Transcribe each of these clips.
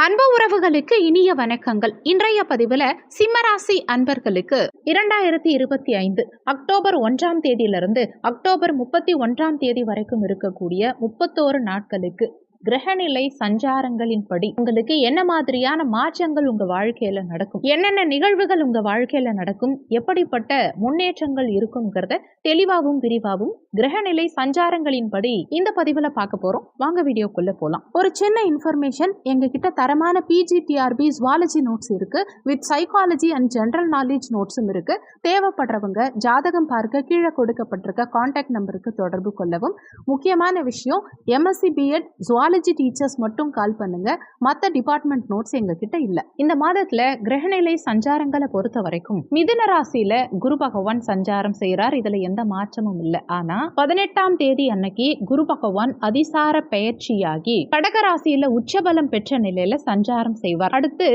அன்பு உறவுகளுக்கு இனிய வணக்கங்கள். இன்றைய பதிவில் சிம்மராசி அன்பர்களுக்கு இரண்டாயிரத்தி இருபத்தி ஐந்து அக்டோபர் ஒன்றாம் தேதியிலிருந்து அக்டோபர் முப்பத்தி ஒன்றாம் தேதி வரைக்கும் இருக்கக்கூடிய முப்பத்தோரு நாட்களுக்கு கிரகநிலை சஞ்சாரங்களின்படி உங்களுக்கு என்ன மாதிரியான மாற்றங்கள் உங்க வாழ்க்கையில நடக்கும்? என்னென்ன நிகழ்வுகள் உங்க வாழ்க்கையில நடக்கும்? எப்படிப்பட்ட முன்னேற்றங்கள் இருக்குங்கிறத தெளிவாகவும் விரிவாகவும் கிரகநிலை சஞ்சாரங்களின்படி இந்த பதிவுல பார்க்க போறோம். வாங்க வீடியோக்குள்ள போலாம். ஒரு சின்ன இன்ஃபர்மேஷன் எங்க கிட்ட தரமான P G T R B zoology notes இருக்கு. With psychology and general knowledge நோட்ஸும் இருக்கு. தேவைப்படுறவங்க ஜாதகம் பார்க்க கீழே கொடுக்கப்பட்டிருக்க காண்டாக்ட் நம்பருக்கு தொடர்பு கொள்ளவும். முக்கியமான விஷயம் எம்எஸ்சி பிஎட் ஜுவாலஜி டீச்சர்ஸ் மட்டும் கால் பண்ணுங்க. மற்ற டிபார்ட்மெண்ட் நோட்ஸ் எங்ககிட்ட இல்ல. இந்த மாதத்துல கிரகநிலை சஞ்சாரங்களை பொறுத்த வரைக்கும் மிதுன ராசியில குரு பகவான் சஞ்சாரம் செய்யறார் இதுல எந்த மாற்றமும் இல்லை. ஆனா பதினெட்டாம் தேதி அன்னைக்கு குரு பகவான் அதிசார பெயர்ச்சியாகி கடக ராசியில உச்சபலம் பெற்ற நிலையில சஞ்சாரம் செய்வார். அடுத்து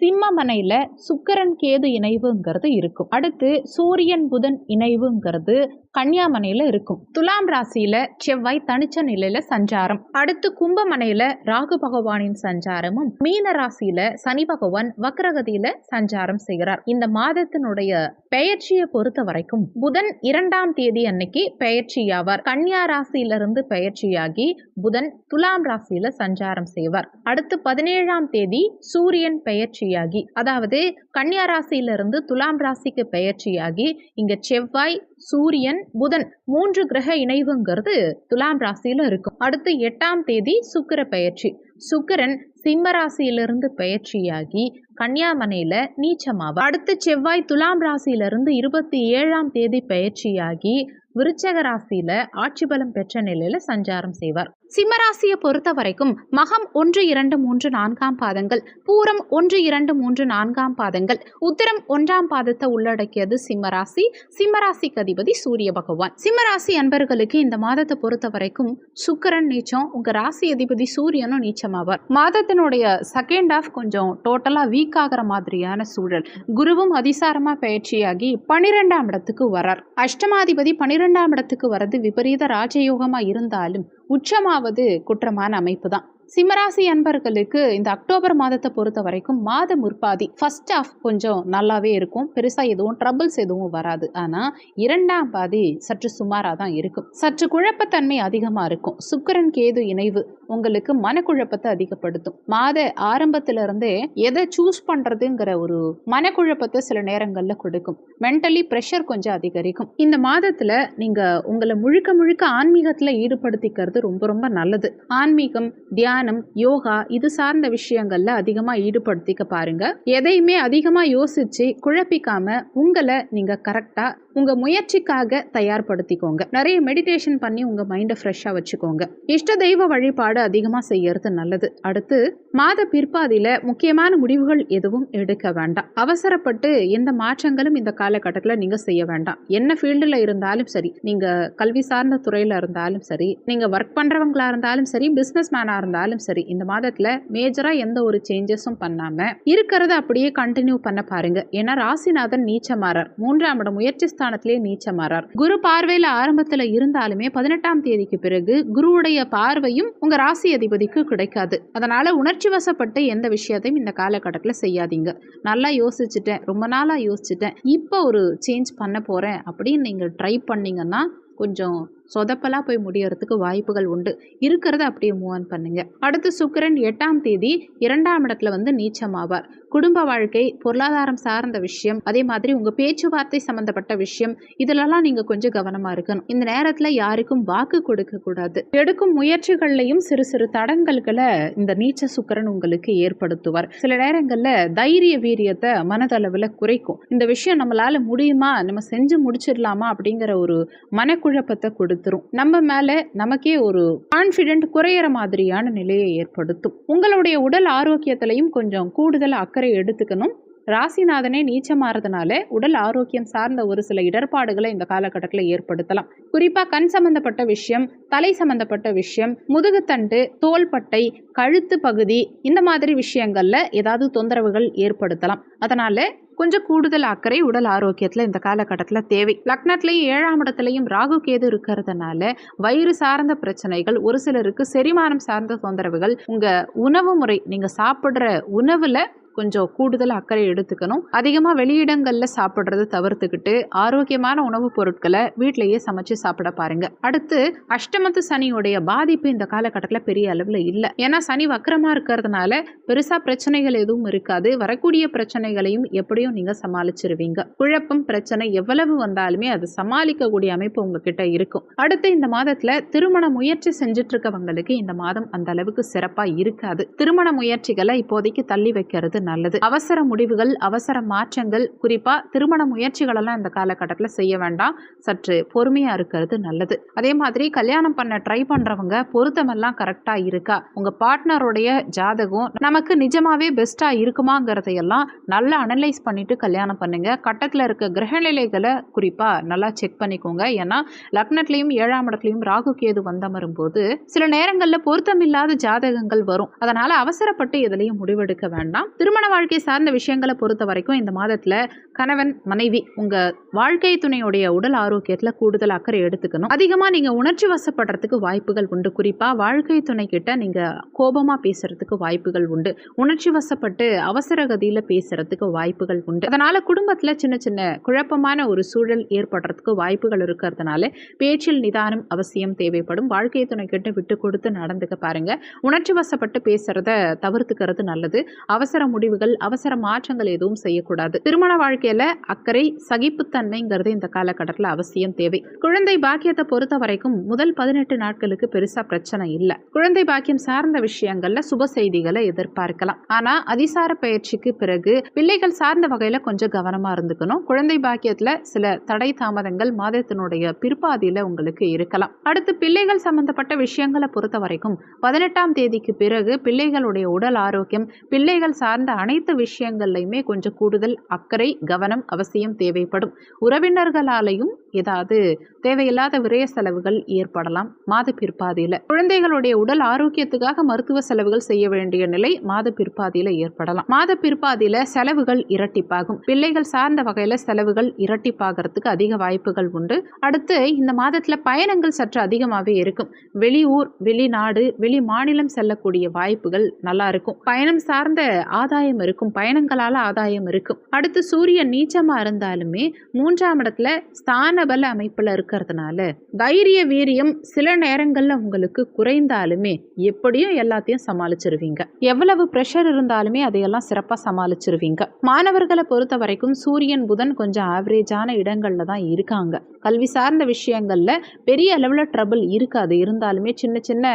சிம்மமனையில சுக்கரன் கேது இணைவுங்கிறது இருக்கும். அடுத்து சூரியன் புதன் இணைவுங்கிறது கன்னியாமனையில இருக்கும். துலாம் ராசியில செவ்வாய் தனிச்ச நிலையில சஞ்சாரம். அடுத்து கும்பமனையில ராகு பகவானின் சஞ்சாரமும் மீன ராசியில சனி பகவான் வக்ரகதியில சஞ்சாரம் செய்கிறார். இந்த மாதத்தினுடைய பெயர்ச்சியை பொறுத்த வரைக்கும் புதன் இரண்டாம் தேதி அன்னைக்கு பெயர்ச்சியாவார். கன்னியா ராசியிலிருந்து பெயர்ச்சியாகி புதன் துலாம் ராசியில சஞ்சாரம் செய்வார். அடுத்து பதினேழாம் தேதி சூரியன் பெயர்ச்சியாகி அதாவது கன்னியா ராசியிலிருந்து துலாம் ராசிக்கு பெயர்ச்சியாகி இங்க செவ்வாய் சூரியன் புதன் மூன்று கிரக இணைவுங்கிறது துலாம் ராசியில இருக்கும். அடுத்து எட்டாம் தேதி சுக்கிர பெயர்ச்சி. சுக்கிரன் சிம்மராசியிலிருந்து பயிற்சியாகி கன்னியாமனையில் நீச்சமாவார். அடுத்து செவ்வாய் துலாம் ராசியிலிருந்து இருபத்தி ஏழாம் தேதி பயிற்சியாகி விருச்சக ராசியில் ஆட்சி பலம் பெற்ற நிலையில் சஞ்சாரம் செய்வார். சிம்மராசியை பொறுத்த வரைக்கும் மகம் ஒன்று இரண்டு மூன்று நான்காம் பாதங்கள் பூரம் ஒன்று இரண்டு மூன்று நான்காம் பாதங்கள் உத்திரம் ஒன்றாம் பாதத்தை உள்ளடக்கியது சிம்மராசி. சிம்மராசிக்கு அதிபதி சூரிய பகவான். சிம்மராசி அன்பர்களுக்கு இந்த மாதத்தை பொறுத்த வரைக்கும் சுக்கரன் நீச்சம் உங்க ராசி அதிபதி சூரியனும் நீச்சமாவார். மாதத்தினுடைய செகண்ட் ஆஃப் கொஞ்சம் டோட்டலா வீக் ஆகிற மாதிரியான சூழல். குருவும் அதிசாரமா பயிற்சியாகி பனிரெண்டாம் இடத்துக்கு வரார். அஷ்டமாதிபதி பனிரெண்டாம் இடத்துக்கு வர்றது விபரீத ராஜயோகமா இருந்தாலும் உச்சமாவது குற்றமான அமைப்பு தான் சிம்மராசி அன்பர்களுக்கு இந்த அக்டோபர் மாதத்தை பொறுத்த வரைக்கும் மாத முற்பாதி ஃபர்ஸ்ட் ஆஃப் கொஞ்சம் நல்லாவே இருக்கும். பெருசாக எதுவும் ட்ரபிள்ஸ் எதுவும் வராது. ஆனால் இரண்டாம் பாதி சற்று சுமாராக தான் இருக்கும். சற்று குழப்பத்தன்மை அதிகமாக இருக்கும். சுக்கரன் கேது இணைவு உங்களுக்கு மனக்குழப்பத்தை அதிகப்படுத்தும். மாத ஆரம்பத்திலிருந்தே எதை சூஸ் பண்ணுறதுங்கிற ஒரு மனக்குழப்பத்தை சில நேரங்களில் கொடுக்கும். மென்டலி ப்ரெஷர் கொஞ்சம் அதிகரிக்கும். இந்த மாதத்தில் நீங்கள் உங்களை முழுக்க முழுக்க ஆன்மீகத்தில் ஈடுபடுத்திக்கிறது ரொம்ப ரொம்ப நல்லது. ஆன்மீகம் தியானம் யோகா இது சார்ந்த விஷயங்கள்ல அதிகமாக ஈடுபடுத்திக்க பாருங்க. எதையுமே அதிகமாக யோசிச்சு குழப்பிக்காம உங்களை நீங்க கரெக்டாக உங்கள் முயற்சிக்காக தயார்படுத்திக்கோங்க. நிறைய மெடிடேஷன் பண்ணி உங்கள் மைண்டை ஃப்ரெஷ்ஷாக வச்சுக்கோங்க. இஷ்ட தெய்வ வழிபாடு அதிகமாக செய்யறது நல்லது. அடுத்து மாத பிற்பாதியில் முக்கியமான முடிவுகள் எதுவும் எடுக்க வேண்டாம். அவசரப்பட்டு எந்த மாற்றங்களும் இந்த காலகட்டத்தில் நீங்கள் செய்ய வேண்டாம். என்ன ஃபீல்டில் இருந்தாலும் சரி நீங்கள் கல்வி சார்ந்த துறையில் இருந்தாலும் சரி நீங்கள் ஒர்க் பண்ணுறவங்களாக இருந்தாலும் சரி பிஸ்னஸ் மேனாக இருந்தாலும் சரி இந்த மாதத்தில் மேஜராக எந்த ஒரு சேஞ்சஸும் பண்ணாமல் இருக்கிறத அப்படியே கண்டினியூ பண்ண பாருங்கள் ஏன்னா ராசிநாதன் நீச்சமாரர் மூன்றாம் இடம் முயற்சி ஸ்தானத்திலே நீச்சமாறார். குரு பார்வையில ஆரம்பத்துல இருந்தாலுமே பதினெட்டாம் தேதிக்கு பிறகு குருவுடைய பார்வையும் உங்க ராசி அதிபதிக்கு கிடைக்காது. அதனால உணர்ச்சி வசப்பட்டு எந்த விஷயத்தையும் இந்த காலகட்டத்தில் செய்யாதீங்க. நல்லா யோசிச்சுட்டேன் ரொம்ப நாளாக யோசிச்சுட்டேன் இப்போ ஒரு சேஞ்ச் பண்ண போகிறேன் அப்படின்னு நீங்கள் ட்ரை பண்ணீங்கன்னா கொஞ்சம் சொதப்பலாக போய் முடியறதுக்கு வாய்ப்புகள் உண்டு. இருக்கிறத அப்படியே மூவ் ஆன் பண்ணுங்க. அடுத்து சுக்கிரன் எட்டாம் தேதி இரண்டாம் இடத்துல வந்து நீச்சமாவார். குடும்ப வாழ்க்கை பொருளாதாரம் சார்ந்த விஷயம் அதே மாதிரி உங்கள் பேச்சுவார்த்தை சம்பந்தப்பட்ட விஷயம் இதுலலாம் நீங்கள் கொஞ்சம் கவனமாக இருக்கணும். இந்த நேரத்தில் யாருக்கும் வாக்கு கொடுக்கக்கூடாது எடுக்கும் முயற்சிகள்லையும் சிறு சிறு தடங்கல்களை இந்த நீச்ச சுக்கிரன் உங்களுக்கு ஏற்படுத்துவார். சில நேரங்களில் தைரிய வீரியத்தை மனதளவில் குறைக்கும். இந்த விஷயம் நம்மளால் முடியுமா? நம்ம செஞ்சு முடிச்சிடலாமா? அப்படிங்கிற ஒரு மனக்குழப்பத்தை ஏற்படுத்தும் நம்ம மேல நமக்கே ஒரு கான்ஃபிடென்ட் குறையிற மாதிரியான நிலையை ஏற்படுத்தும். உங்களுடைய உடல் ஆரோக்கியத்திலையும் கொஞ்சம் கூடுதல் அக்கறை எடுத்துக்கணும். ராசிநாதனே நீச்சமாறதுனால உடல் ஆரோக்கியம் சார்ந்த ஒரு சில இடர்பாடுகளை இந்த காலகட்டத்தில் ஏற்படுத்தலாம். குறிப்பாக கண் சம்பந்தப்பட்ட விஷயம் தலை சம்பந்தப்பட்ட விஷயம் முதுகுத்தண்டு தோள்பட்டை கழுத்து பகுதி இந்த மாதிரி விஷயங்களில் ஏதாவது தொந்தரவுகள் ஏற்படுத்தலாம். அதனால கொஞ்சம் கூடுதல் அக்கறை உடல் ஆரோக்கியத்தில் இந்த காலகட்டத்தில் தேவை. லக்னத்திலையும் ஏழாம் இடத்துலையும் ராகு கேது இருக்கிறதுனால வயிறு சார்ந்த பிரச்சனைகள் ஒரு சிலருக்கு செரிமானம் சார்ந்த தொந்தரவுகள் உங்கள் உணவு முறை நீங்கள் சாப்பிட்ற உணவில் கொஞ்சம் கூடுதல் அக்கறை எடுத்துக்கணும். அதிகமாக வெளியிடங்களில் சாப்பிட்றது தவிர்த்துக்கிட்டு ஆரோக்கியமான உணவுப் பொருட்களை வீட்டிலேயே சமைச்சு சாப்பிட பாருங்க. அடுத்து அஷ்டமத்து சனியுடைய பாதிப்பு இந்த காலகட்டத்தில் பெரிய அளவில் இல்லை. ஏன்னா சனி வக்கரமாக இருக்கிறதுனால பெருசாக பிரச்சனைகள் எதுவும் இருக்காது. வரக்கூடிய பிரச்சனைகளையும் எப்படியும் நீங்கள் சமாளிச்சிருவீங்க. குழப்பம் பிரச்சனை எவ்வளவு வந்தாலுமே அது சமாளிக்கக்கூடிய அமைப்பு உங்ககிட்ட இருக்கும். அடுத்து இந்த மாதத்தில் திருமண முயற்சி செஞ்சுட்டு இருக்கவங்களுக்கு இந்த மாதம் அந்த அளவுக்கு சிறப்பாக இருக்காது. திருமண முயற்சிகளை இப்போதைக்கு தள்ளி வைக்கிறது நல்லது. அவசர முடிவுகள் அவசர மாற்றங்கள் குறிப்பா திருமண முயற்சிகளெல்லாம் இந்த காலகட்டத்தில் செய்ய வேண்டாம். சற்று பொறுமையா இருக்கிறது நல்லது. அதே மாதிரி கல்யாணம் பண்ண ட்ரை பண்றவங்க பொருத்தமெல்லாம் கரெக்டா இருக்கா? உங்க பார்ட்னருடைய ஜாதகம் நமக்கு நிஜமாவே பெஸ்டா இருக்குமாங்கிறதையெல்லாம் நல்லா அனலைஸ் பண்ணிட்டு கல்யாணம் பண்ணுங்க. கட்டத்தில் இருக்க கிரகநிலைகளை குறிப்பா நல்லா செக் பண்ணிக்கோங்க. ஏன்னா லக்னத்திலையும் ஏழாம் இடத்துலையும் ராகு கேது வந்தமரும் போது சில நேரங்களில் பொருத்தமில்லாத ஜாதகங்கள் வரும். அதனால அவசரப்பட்டு எதுலையும் முடிவெடுக்க வேண்டாம். திருமண வாழ்க்கை சார்ந்த விஷயங்களை பொறுத்த வரைக்கும் இந்த மாதத்துல கணவன் மனைவி உங்க வாழ்க்கை துணையுடைய உடல் ஆரோக்கியத்துல கூடுதல் அக்கறை எடுத்துக்கணும். அதிகமா நீங்க உணர்ச்சி வசப்படுறதுக்கு வாய்ப்புகள் உண்டு. குறிப்பா வாழ்க்கை துணை கிட்ட நீங்க கோபமா பேசுறதுக்கு வாய்ப்புகள் உண்டு. உணர்ச்சி வசப்பட்டு அவசர கதியில பேசுறதுக்கு வாய்ப்புகள் உண்டு. அதனால குடும்பத்துல சின்ன சின்ன குழப்பமான ஒரு சூழல் ஏற்படுறதுக்கு வாய்ப்புகள் இருக்கிறதுனால பேச்சில் நிதானம் அவசியம் தேவைப்படும். வாழ்க்கை துணை கிட்ட விட்டு கொடுத்து நடந்துக்க பாருங்க. உணர்ச்சி வசப்பட்டு பேசுறத தவிர்த்துக்கிறது நல்லது. அவசரம் முடிவுகள் அவசர மாற்றங்கள் எதுவும் செய்யக்கூடாது. திருமண வாழ்க்கையில அக்கறை சகிப்புத்தன்மைங்கிறது இந்த காலகட்டத்தில் அவசியம் தேவை. குழந்தை பாக்கியத்தை பொறுத்த வரைக்கும் முதல் பதினெட்டு நாட்களுக்கு பெருசா பிரச்சனை இல்லை. குழந்தை பாக்கியம் சார்ந்த விஷயங்கள்ல சுப செய்திகளை எதிர்பார்க்கலாம். ஆனா அதிசார பயிற்சிக்கு பிறகு பிள்ளைகள் சார்ந்த வகையில கொஞ்சம் கவனமா இருந்துக்கணும். குழந்தை பாக்கியத்துல சில தடை தாமதங்கள் மாதத்தினுடைய பிற்பாதியில உங்களுக்கு இருக்கலாம். அடுத்து பிள்ளைகள் சம்பந்தப்பட்ட விஷயங்களை பொறுத்த வரைக்கும் பதினெட்டாம் தேதிக்கு பிறகு பிள்ளைகளுடைய உடல் ஆரோக்கியம் பிள்ளைகள் சார்ந்த அனைத்து விஷயங்கள்லையுமே கொஞ்சம் கூடுதல் அக்கறை கவனம் அவசியம் தேவைப்படும். உறவினர்களாலையும் ஏதாவது தேவையில்லாத விரய செலவுகள் ஏற்படலாம். மாத பிற்பாதியில குழந்தைகளுடைய உடல் ஆரோக்கியத்துக்காக மருத்துவ செலவுகள் செய்ய வேண்டிய நிலை மாத பிற்பாதியில ஏற்படலாம். மாத பிற்பாதியில செலவுகள் இரட்டிப்பாகும். பிள்ளைகள் சார்ந்த வகையில செலவுகள் இரட்டிப்பாகிறதுக்கு அதிக வாய்ப்புகள் உண்டு. அடுத்து இந்த மாதத்துல பயணங்கள் சற்று அதிகமாகவே இருக்கும். வெளியூர் வெளிநாடு வெளி மாநிலம் செல்லக்கூடிய வாய்ப்புகள் நல்லா இருக்கும். பயணம் சார்ந்த ஆதாயம் இருக்கும். பயணங்களால் ஆதாயம் இருக்கும். அடுத்து சூரியன் நீச்சமாக இருந்தாலுமே மூன்றாம் இடத்துல ஸ்தானபல அமைப்பில் இருக்கிறதுனால தைரிய வீரியம் சில நேரங்களில் உங்களுக்கு குறைந்தாலுமே எப்படியும் எல்லாத்தையும் சமாளிச்சிருவீங்க. எவ்வளவு ப்ரெஷர் இருந்தாலுமே அதையெல்லாம் சிறப்பாக சமாளிச்சிருவீங்க. மாணவர்களை பொறுத்த வரைக்கும் சூரியன் புதன் கொஞ்சம் ஆவரேஜான இடங்கள்ல தான் இருக்காங்க. கல்வி சார்ந்த விஷயங்களில் பெரிய அளவில் ட்ரபிள் இருக்காது. இருந்தாலுமே சின்ன சின்ன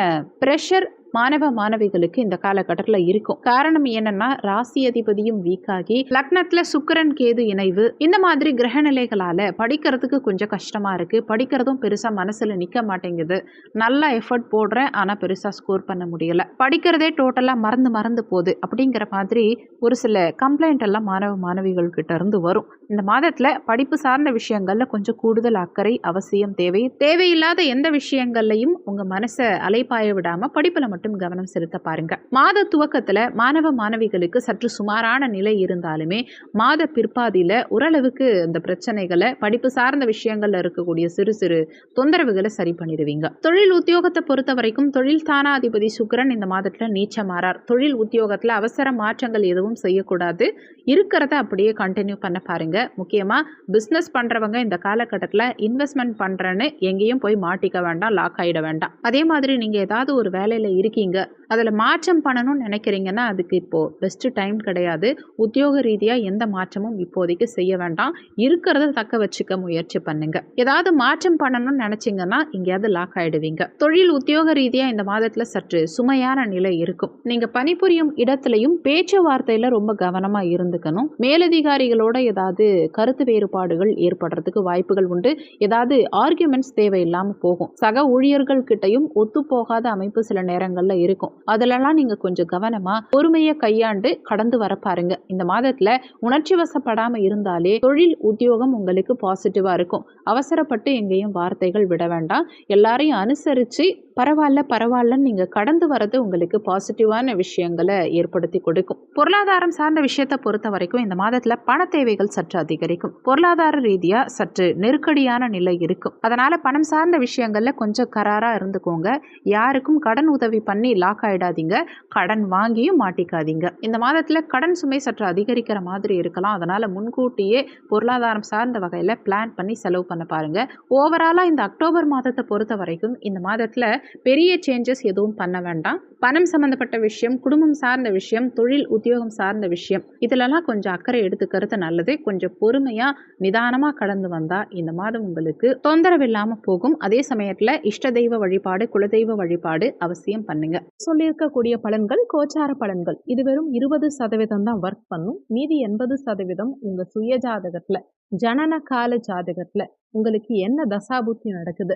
ப்ரெஷர் மாணவ மாணவிகளுக்கு இந்த காலகட்டத்தில் இருக்கும். காரணம் என்னன்னா ராசி அதிபதியும் வீக் ஆகி லக்னத்துல சுக்கிரன் கேது இணைவு. இந்த மாதிரி கிரக நிலைகளால படிக்கிறதுக்கு கொஞ்சம் கஷ்டமா இருக்கு. படிக்கிறதும் பெருசா மனசுல நிக்க மாட்டேங்குது. நல்லா எஃபர்ட் போடுறேன் ஆனா பெருசா ஸ்கோர் பண்ண முடியல. படிக்கிறதே டோட்டலா மறந்து மறந்து போகுது அப்படிங்கிற மாதிரி ஒரு சில கம்ப்ளைண்ட் எல்லாம் மாணவ மாணவிகள் கிட்ட இருந்து வரும். இந்த மாதத்துல படிப்பு சார்ந்த விஷயங்கள்ல கொஞ்சம் கூடுதல் அக்கறை அவசியம் தேவை. தேவையில்லாத எந்த விஷயங்கள்லையும் உங்க மனசை அலைப்பாய விடாம படிப்புல மட்டும் கவனம் செலுத்த பாருங்க. மாத துவக்கத்துல மாணவ மாணவிகளுக்கு சற்று சுமாரான நிலை இருந்தாலுமே மாத பிற்பாதியில ஓரளவுக்கு இந்த பிரச்சனைகளை படிப்பு சார்ந்த விஷயங்கள்ல இருக்கக்கூடிய சிறு சிறு தொந்தரவுகளை சரி பண்ணிடுவீங்க. தொழில் உத்தியோகத்தை பொறுத்த வரைக்கும் தொழில் தானாதிபதி சுக்கிரன் இந்த மாதத்துல நீச்சமாறார். தொழில் உத்தியோகத்துல அவசர மாற்றங்கள் எதுவும் செய்யக்கூடாது. இருக்கிறத அப்படியே கண்டினியூ பண்ண பாருங்க. முக்கியமா பிஸ்னஸ் பண்றவங்க இந்த காலகட்டத்தில் இன்வெஸ்ட்மெண்ட் பண்றேன்னு எங்கேயும் போய் மாட்டிக்க வேண்டாம் லாக் ஆயிட வேண்டாம். அதே மாதிரி நீங்க ஏதாவது ஒரு வேலையில இருக்கீங்க. அதில் மாற்றம் பண்ணணும்னு நினைக்கிறீங்கன்னா அதுக்கு இப்போது பெஸ்ட்டு டைம் கிடையாது. உத்தியோக ரீதியாக எந்த மாற்றமும் இப்போதைக்கு செய்ய வேண்டாம். இருக்கிறத தக்க வச்சுக்க முயற்சி பண்ணுங்க. ஏதாவது மாற்றம் பண்ணணும்னு நினச்சிங்கன்னா எங்கேயாவது லாக் ஆகிடுவீங்க தொழில் உத்தியோக ரீதியாக இந்த மாதத்தில் சற்று சுமையான நிலை இருக்கும். நீங்கள் பணிபுரியும் இடத்துலையும் பேச்சுவார்த்தையில் ரொம்ப கவனமாக இருந்துக்கணும். மேலதிகாரிகளோட ஏதாவது கருத்து வேறுபாடுகள் ஏற்படுறதுக்கு வாய்ப்புகள் உண்டு. ஏதாவது ஆர்கியூமெண்ட்ஸ் தேவையில்லாமல் போகும். சக ஊழியர்கள் கிட்டையும் ஒத்துப்போகாத அமைப்பு சில நேரங்களில் இருக்கும். அதிலெல்லாம் நீங்கள் கொஞ்சம் கவனமாக பொறுமையை கையாண்டு கடந்து வர பாருங்க. இந்த மாதத்தில் உணர்ச்சி வசப்படாமல் இருந்தாலே தொழில் உத்தியோகம் உங்களுக்கு பாசிட்டிவாக இருக்கும். அவசரப்பட்டு எங்கேயும் வார்த்தைகள் விட வேண்டாம். எல்லாரையும் அனுசரித்து பரவாயில்ல பரவாயில்லன்னு நீங்கள் கடந்து வரது உங்களுக்கு பாசிட்டிவான விஷயங்களை ஏற்படுத்தி கொடுக்கும். பொருளாதாரம் சார்ந்த விஷயத்தை பொறுத்த வரைக்கும் இந்த மாதத்தில் பண தேவைகள் சற்று அதிகரிக்கும். பொருளாதார ரீதியாக சற்று நெருக்கடியான நிலை இருக்கும். அதனால் பணம் சார்ந்த விஷயங்களில் கொஞ்சம் கராராக இருந்துக்கோங்க. யாருக்கும் கடன் உதவி பண்ணி லாக் ஆகிடாதீங்க கடன் வாங்கியும் மாட்டிக்காதீங்க. இந்த மாதத்தில் கடன் சுமை சற்று அதிகரிக்கிற மாதிரி இருக்கலாம். அதனால் முன்கூட்டியே பொருளாதாரம் சார்ந்த வகையில் பிளான் பண்ணி செலவு பண்ண பாருங்கள் ஓவராலாக இந்த அக்டோபர் மாதத்தை பொறுத்த வரைக்கும் இந்த மாதத்தில் பெரிய சேஞ்சஸ் எதுவும் பண்ண வேண்டாம். பணம் சம்மந்தப்பட்ட விஷயம் குடும்பம் சார்ந்த விஷயம் தொழில் உத்தியோகம் சார்ந்த விஷயம் இதிலெல்லாம் கொஞ்சம் அக்கறை எடுத்துக்கிறது நல்லது. கொஞ்சம் பொறுமையாக நிதானமாக கடந்து வந்தால் இந்த மாதம் உங்களுக்கு தொந்தரவு இல்லாமல் போகும். அதே சமயத்தில் இஷ்ட தெய்வ வழிபாடு குலதெய்வ வழிபாடு அவசியம் பண்ணுங்க. சொல்லியிருக்கக்கூடிய பலன்கள் கோச்சார பலன்கள். இது வெறும் இருபது சதவீதம் தான் ஒர்க் பண்ணும். மீதி எண்பது சதவீதம் உங்கள் சுய ஜாதகத்தில் ஜனன கால ஜாதகத்தில் உங்களுக்கு என்ன தசாபுத்தி நடக்குது?